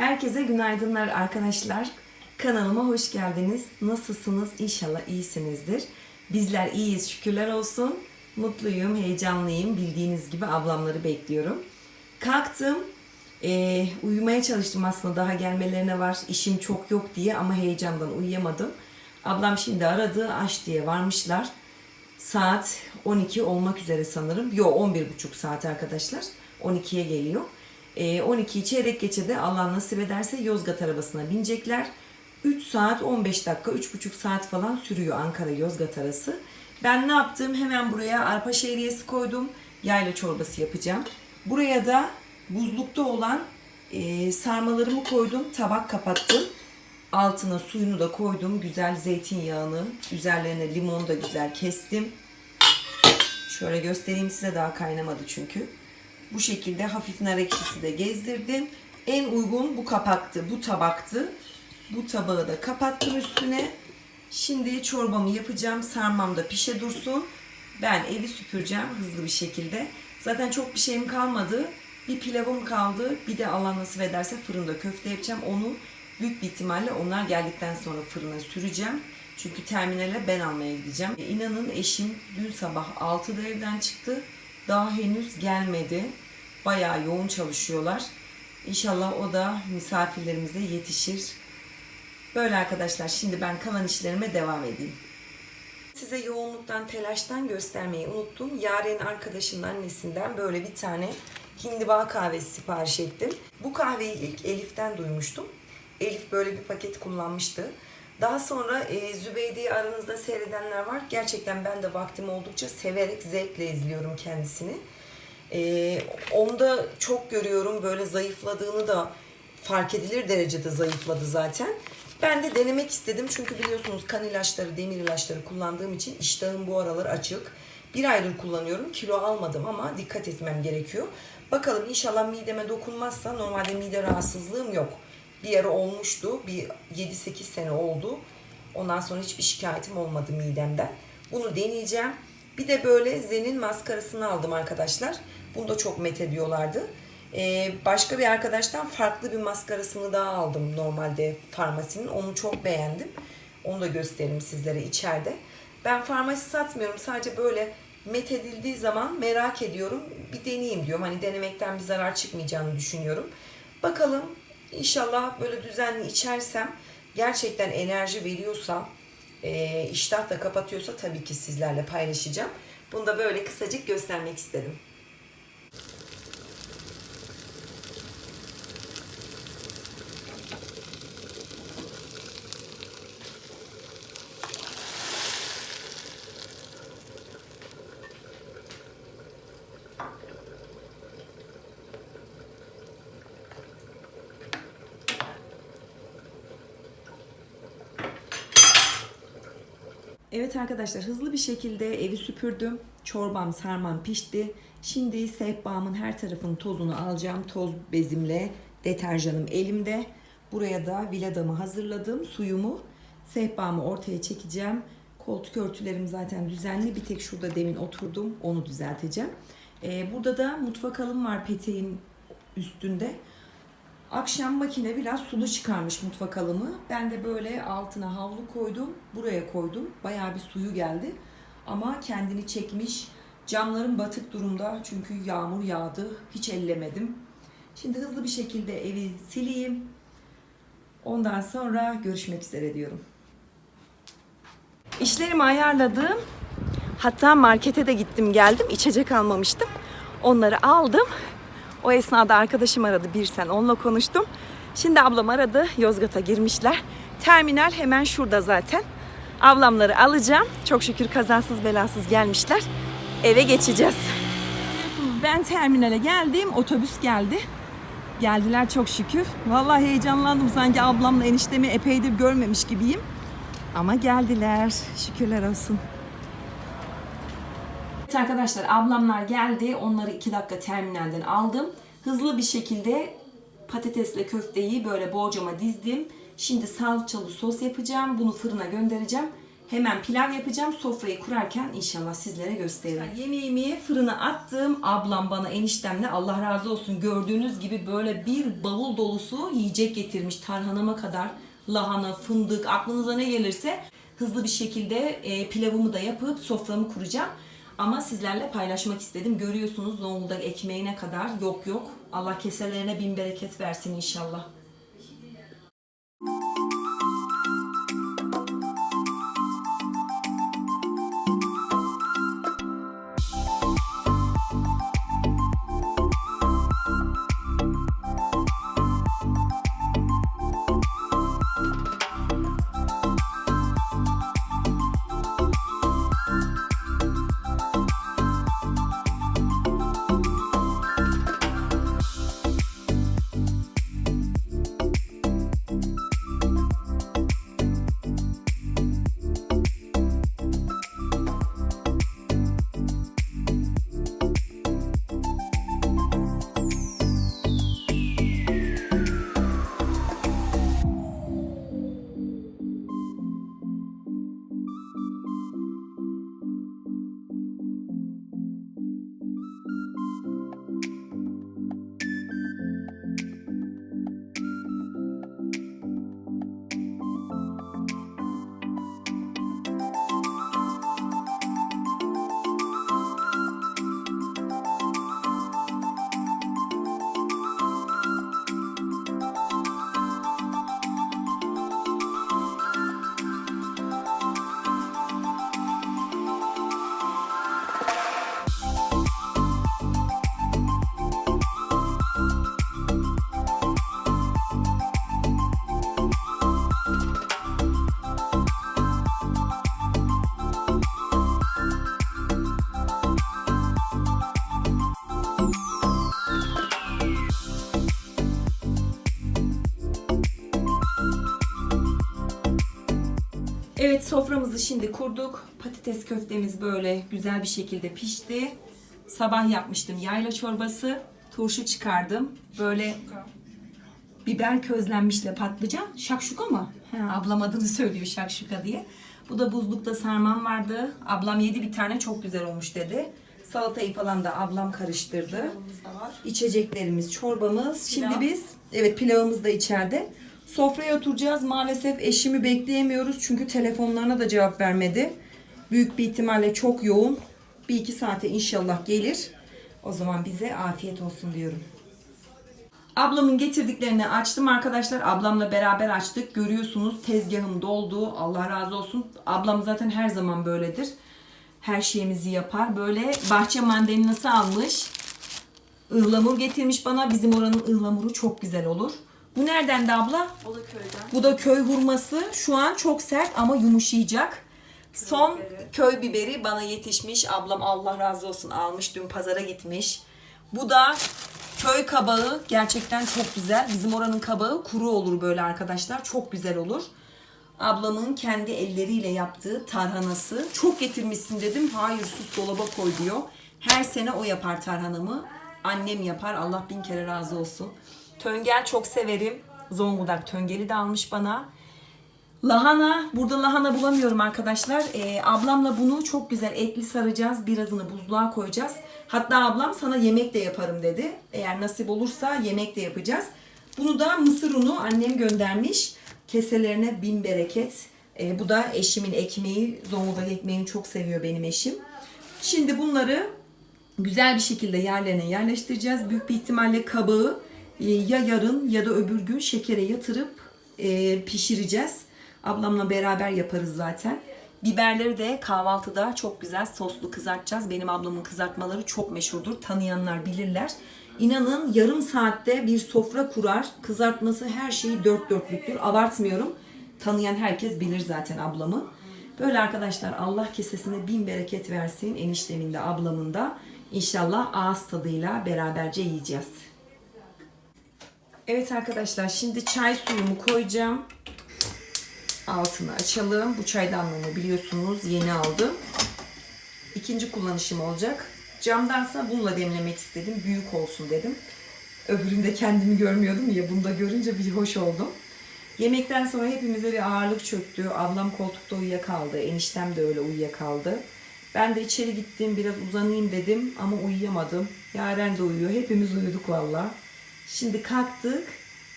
Herkese günaydınlar arkadaşlar. Kanalıma hoş geldiniz. Nasılsınız? İnşallah iyisinizdir. Bizler iyiyiz şükürler olsun. Mutluyum, heyecanlıyım. Bildiğiniz gibi ablamları bekliyorum. Kalktım. Ee, uyumaya çalıştım aslında daha gelmelerine var. İşim çok yok diye ama heyecandan uyuyamadım. Ablam şimdi aradı. Aç diye varmışlar. Saat 12 olmak üzere sanırım. Yo 11.30 saat arkadaşlar. 12'ye geliyor. Ee, 12 çeyrek geçe de Allah nasip ederse Yozgat arabasına binecekler. 3 saat 15 dakika, 3,5 saat falan sürüyor Ankara-Yozgat arası. Ben ne yaptım? Hemen buraya arpa şehriyesi koydum. Yayla çorbası yapacağım. Buraya da buzlukta olan e, sarmalarımı koydum. Tabak kapattım. Altına suyunu da koydum. Güzel zeytinyağını, üzerlerine limon da güzel kestim. Şöyle göstereyim size daha kaynamadı çünkü. Bu şekilde hafif nar ekşisi de gezdirdim. En uygun bu kapaktı, bu tabaktı. Bu tabağı da kapattım üstüne. Şimdi çorbamı yapacağım. Sarmam da pişe dursun. Ben evi süpüreceğim hızlı bir şekilde. Zaten çok bir şeyim kalmadı. Bir pilavım kaldı. Bir de Allah nasip ederse fırında köfte yapacağım. Onu büyük bir ihtimalle onlar geldikten sonra fırına süreceğim. Çünkü terminale ben almaya gideceğim. E, İnanın eşim dün sabah 6'da evden çıktı. Daha henüz gelmedi. Bayağı yoğun çalışıyorlar. İnşallah o da misafirlerimize yetişir. Böyle arkadaşlar şimdi ben kalan işlerime devam edeyim. Size yoğunluktan, telaştan göstermeyi unuttum. Yaren arkadaşımın annesinden böyle bir tane hindiba kahvesi sipariş ettim. Bu kahveyi ilk Elif'ten duymuştum. Elif böyle bir paket kullanmıştı. Daha sonra e, Zübeyde'yi aranızda seyredenler var. Gerçekten ben de vaktim oldukça severek, zevkle izliyorum kendisini. E, onda çok görüyorum böyle zayıfladığını da fark edilir derecede zayıfladı zaten. Ben de denemek istedim çünkü biliyorsunuz kan ilaçları, demir ilaçları kullandığım için iştahım bu aralar açık. Bir aydır kullanıyorum. Kilo almadım ama dikkat etmem gerekiyor. Bakalım inşallah mideme dokunmazsa normalde mide rahatsızlığım yok. Bir ara olmuştu. Bir 7-8 sene oldu. Ondan sonra hiçbir şikayetim olmadı midemden. Bunu deneyeceğim. Bir de böyle Zen'in maskarasını aldım arkadaşlar. Bunu da çok met ediyorlardı. Ee, başka bir arkadaştan farklı bir maskarasını daha aldım normalde farmasinin. Onu çok beğendim. Onu da gösteririm sizlere içeride. Ben farmasi satmıyorum. Sadece böyle met edildiği zaman merak ediyorum. Bir deneyeyim diyorum. Hani denemekten bir zarar çıkmayacağını düşünüyorum. Bakalım inşallah böyle düzenli içersem gerçekten enerji veriyorsa e, iştah da kapatıyorsa tabii ki sizlerle paylaşacağım. Bunu da böyle kısacık göstermek istedim. Evet arkadaşlar hızlı bir şekilde evi süpürdüm. Çorbam sarmam pişti. Şimdi sehpamın her tarafının tozunu alacağım. Toz bezimle deterjanım elimde. Buraya da viladamı hazırladım. Suyumu sehpamı ortaya çekeceğim. Koltuk örtülerim zaten düzenli. Bir tek şurada demin oturdum. Onu düzelteceğim. Ee, burada da mutfak halım var peteğin üstünde. Akşam makine biraz sulu çıkarmış mutfak halımı. Ben de böyle altına havlu koydum. Buraya koydum. Bayağı bir suyu geldi. Ama kendini çekmiş. Camlarım batık durumda. Çünkü yağmur yağdı. Hiç ellemedim. Şimdi hızlı bir şekilde evi sileyim. Ondan sonra görüşmek üzere diyorum. İşlerimi ayarladım. Hatta markete de gittim geldim. İçecek almamıştım. Onları aldım. O esnada arkadaşım aradı bir sen onunla konuştum. Şimdi ablam aradı Yozgat'a girmişler. Terminal hemen şurada zaten. Ablamları alacağım. Çok şükür kazasız belasız gelmişler. Eve geçeceğiz. Ben terminale geldim. Otobüs geldi. Geldiler çok şükür. Vallahi heyecanlandım sanki ablamla eniştemi epeydir görmemiş gibiyim. Ama geldiler. Şükürler olsun. Evet arkadaşlar ablamlar geldi. Onları iki dakika terminalden aldım. Hızlı bir şekilde patatesle köfteyi böyle borcama dizdim. Şimdi salçalı sos yapacağım. Bunu fırına göndereceğim. Hemen pilav yapacağım. Sofrayı kurarken inşallah sizlere gösteririm. Yemeğimi fırına attım. Ablam bana eniştemle Allah razı olsun gördüğünüz gibi böyle bir bavul dolusu yiyecek getirmiş. Tarhanama kadar lahana, fındık aklınıza ne gelirse hızlı bir şekilde e, pilavımı da yapıp soframı kuracağım. Ama sizlerle paylaşmak istedim. Görüyorsunuz Zonguldak ekmeğine kadar yok yok. Allah keselerine bin bereket versin inşallah. Soframızı şimdi kurduk. Patates köftemiz böyle güzel bir şekilde pişti. Sabah yapmıştım yayla çorbası. Turşu çıkardım. Böyle biber közlenmişle patlıcan. Şakşuka mı? Ha, ablam adını söylüyor şakşuka diye. Bu da buzlukta sarmam vardı. Ablam yedi bir tane çok güzel olmuş dedi. Salatayı falan da ablam karıştırdı. İçeceklerimiz, çorbamız. Şimdi biz evet pilavımız da içeride. Sofraya oturacağız. Maalesef eşimi bekleyemiyoruz çünkü telefonlarına da cevap vermedi. Büyük bir ihtimalle çok yoğun. Bir iki saate inşallah gelir. O zaman bize afiyet olsun diyorum. Ablamın getirdiklerini açtım arkadaşlar. Ablamla beraber açtık. Görüyorsunuz tezgahım doldu. Allah razı olsun. Ablam zaten her zaman böyledir. Her şeyimizi yapar. Böyle bahçe mandalinası almış. Ihlamur getirmiş bana. Bizim oranın ıhlamuru çok güzel olur. Bu nereden de abla? O da köyden. Bu da köy hurması. Şu an çok sert ama yumuşayacak. Son köy biberi bana yetişmiş. Ablam Allah razı olsun almış. Dün pazara gitmiş. Bu da köy kabağı. Gerçekten çok güzel. Bizim oranın kabağı kuru olur böyle arkadaşlar. Çok güzel olur. Ablamın kendi elleriyle yaptığı tarhanası. Çok getirmişsin dedim. Hayır sus dolaba koy diyor. Her sene o yapar tarhanamı. Annem yapar. Allah bin kere razı olsun. Töngel çok severim. Zonguldak töngeli de almış bana. Lahana, burada lahana bulamıyorum arkadaşlar. Ee, ablamla bunu çok güzel etli saracağız. Birazını buzluğa koyacağız. Hatta ablam sana yemek de yaparım dedi. Eğer nasip olursa yemek de yapacağız. Bunu da mısır unu annem göndermiş. Keselerine bin bereket. Ee, bu da eşimin ekmeği. Zonguldak ekmeğini çok seviyor benim eşim. Şimdi bunları güzel bir şekilde yerlerine yerleştireceğiz. Büyük bir ihtimalle kabağı ya yarın ya da öbür gün şekere yatırıp e, pişireceğiz. Ablamla beraber yaparız zaten. Biberleri de kahvaltıda çok güzel soslu kızartacağız. Benim ablamın kızartmaları çok meşhurdur. Tanıyanlar bilirler. İnanın yarım saatte bir sofra kurar. Kızartması her şeyi dört dörtlüktür. Abartmıyorum. Tanıyan herkes bilir zaten ablamı. Böyle arkadaşlar Allah kesesine bin bereket versin. Eniştemin de ablamın da. İnşallah ağız tadıyla beraberce yiyeceğiz. Evet arkadaşlar şimdi çay suyumu koyacağım. Altını açalım. Bu çaydanlığımı biliyorsunuz yeni aldım. İkinci kullanışım olacak. Camdansa bununla demlemek istedim. Büyük olsun dedim. Öbüründe kendimi görmüyordum ya. Bunu da görünce bir hoş oldum. Yemekten sonra hepimize bir ağırlık çöktü. Ablam koltukta uyuyakaldı. Eniştem de öyle uyuyakaldı. Ben de içeri gittim biraz uzanayım dedim ama uyuyamadım. Yaren de uyuyor. Hepimiz uyuduk valla. Şimdi kalktık.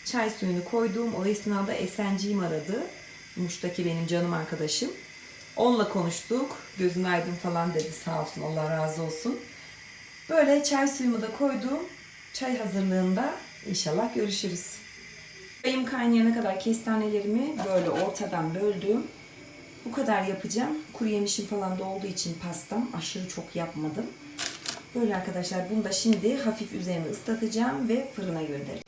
Çay suyunu koydum. O esnada Esenciğim aradı. Muş'taki benim canım arkadaşım. Onunla konuştuk. Gözün aydın falan dedi sağ olsun Allah razı olsun. Böyle çay suyumu da koydum. Çay hazırlığında inşallah görüşürüz. Çayım kaynayana kadar kestanelerimi böyle ortadan böldüm. Bu kadar yapacağım. Kuru yemişim falan da olduğu için pastam aşırı çok yapmadım. Böyle arkadaşlar bunu da şimdi hafif üzerine ıslatacağım ve fırına göndereceğim.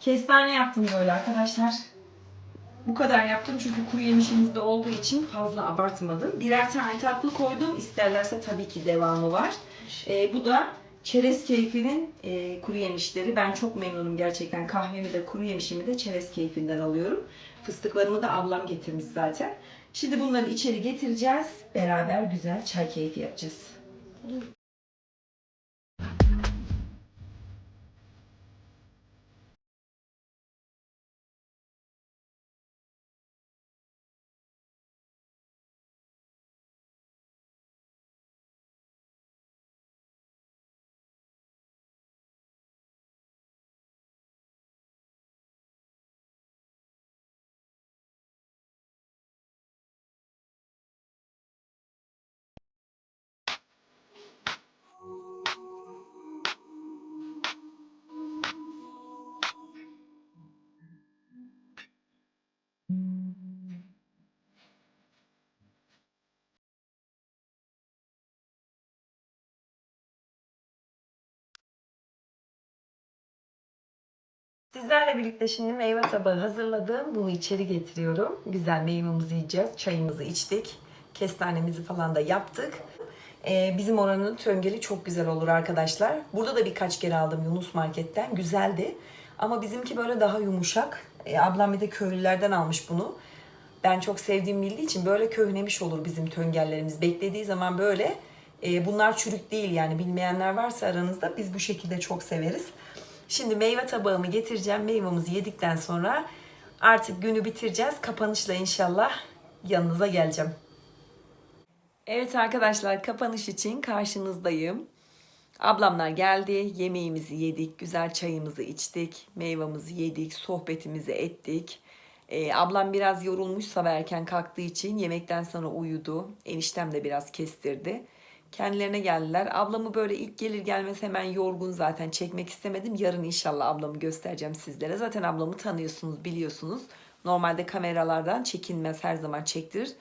Kestane yaptım böyle arkadaşlar. Bu kadar yaptım çünkü kuru yemişimiz de olduğu için fazla abartmadım. Birer tane tatlı koydum. İsterlerse tabii ki devamı var. Ee, bu da çerez keyfinin e, kuru yemişleri. Ben çok memnunum gerçekten. Kahvemi de kuru yemişimi de çerez keyfinden alıyorum. Fıstıklarımı da ablam getirmiş zaten. Şimdi bunları içeri getireceğiz. Beraber güzel çay keyfi yapacağız. Sizlerle birlikte şimdi meyve tabağı hazırladım. Bunu içeri getiriyorum. Güzel meyvemizi yiyeceğiz. Çayımızı içtik. Kestanemizi falan da yaptık. Ee, bizim oranın töngeli çok güzel olur arkadaşlar. Burada da birkaç kere aldım Yunus Market'ten. Güzeldi. Ama bizimki böyle daha yumuşak. Ee, ablam bir de köylülerden almış bunu. Ben çok sevdiğim bildiği için böyle köhnemiş olur bizim töngellerimiz. Beklediği zaman böyle. e, bunlar çürük değil yani bilmeyenler varsa aranızda biz bu şekilde çok severiz. Şimdi meyve tabağımı getireceğim. Meyvamızı yedikten sonra artık günü bitireceğiz. Kapanışla inşallah yanınıza geleceğim. Evet arkadaşlar kapanış için karşınızdayım. Ablamlar geldi. Yemeğimizi yedik. Güzel çayımızı içtik. Meyvamızı yedik. Sohbetimizi ettik. Ee, ablam biraz yorulmuş sabah erken kalktığı için yemekten sonra uyudu. Eniştem de biraz kestirdi. Kendilerine geldiler. Ablamı böyle ilk gelir gelmez hemen yorgun zaten çekmek istemedim. Yarın inşallah ablamı göstereceğim sizlere. Zaten ablamı tanıyorsunuz, biliyorsunuz. Normalde kameralardan çekinmez, her zaman çektirir.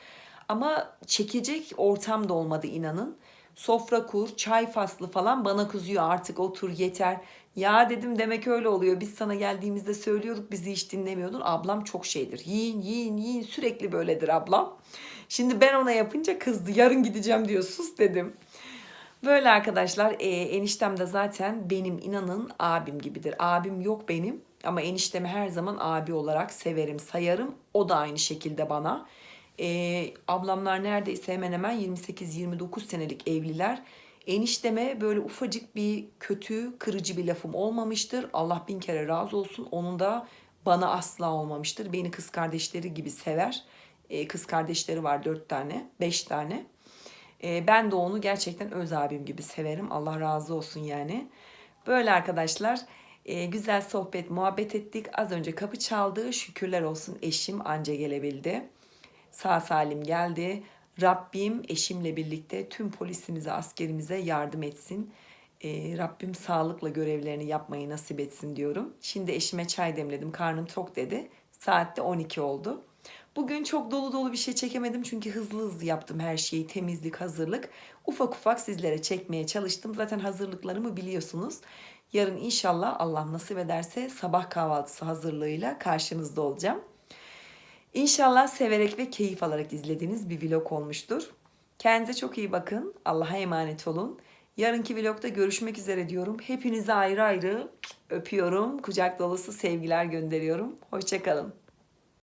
Ama çekecek ortam da olmadı inanın. Sofra kur, çay faslı falan bana kızıyor artık otur yeter. Ya dedim demek öyle oluyor. Biz sana geldiğimizde söylüyorduk bizi hiç dinlemiyordun. Ablam çok şeydir. Yiyin yiyin yiyin sürekli böyledir ablam. Şimdi ben ona yapınca kızdı. Yarın gideceğim diyor sus dedim. Böyle arkadaşlar e, eniştem de zaten benim inanın abim gibidir. Abim yok benim ama eniştemi her zaman abi olarak severim sayarım. O da aynı şekilde bana. E, ablamlar neredeyse hemen hemen 28-29 senelik evliler. Enişteme böyle ufacık bir kötü, kırıcı bir lafım olmamıştır. Allah bin kere razı olsun. Onun da bana asla olmamıştır. Beni kız kardeşleri gibi sever. E, kız kardeşleri var dört tane, beş tane. E, ben de onu gerçekten öz abim gibi severim. Allah razı olsun yani. Böyle arkadaşlar e, güzel sohbet, muhabbet ettik. Az önce kapı çaldı. Şükürler olsun eşim anca gelebildi. Sağ salim geldi. Rabbim eşimle birlikte tüm polisimize, askerimize yardım etsin. E, Rabbim sağlıkla görevlerini yapmayı nasip etsin diyorum. Şimdi eşime çay demledim. Karnım tok dedi. Saatte 12 oldu. Bugün çok dolu dolu bir şey çekemedim çünkü hızlı hızlı yaptım her şeyi. Temizlik, hazırlık. Ufak ufak sizlere çekmeye çalıştım. Zaten hazırlıklarımı biliyorsunuz. Yarın inşallah Allah nasip ederse sabah kahvaltısı hazırlığıyla karşınızda olacağım. İnşallah severek ve keyif alarak izlediğiniz bir vlog olmuştur. Kendinize çok iyi bakın. Allah'a emanet olun. Yarınki vlogda görüşmek üzere diyorum. Hepinize ayrı ayrı öpüyorum. Kucak dolusu sevgiler gönderiyorum. Hoşçakalın.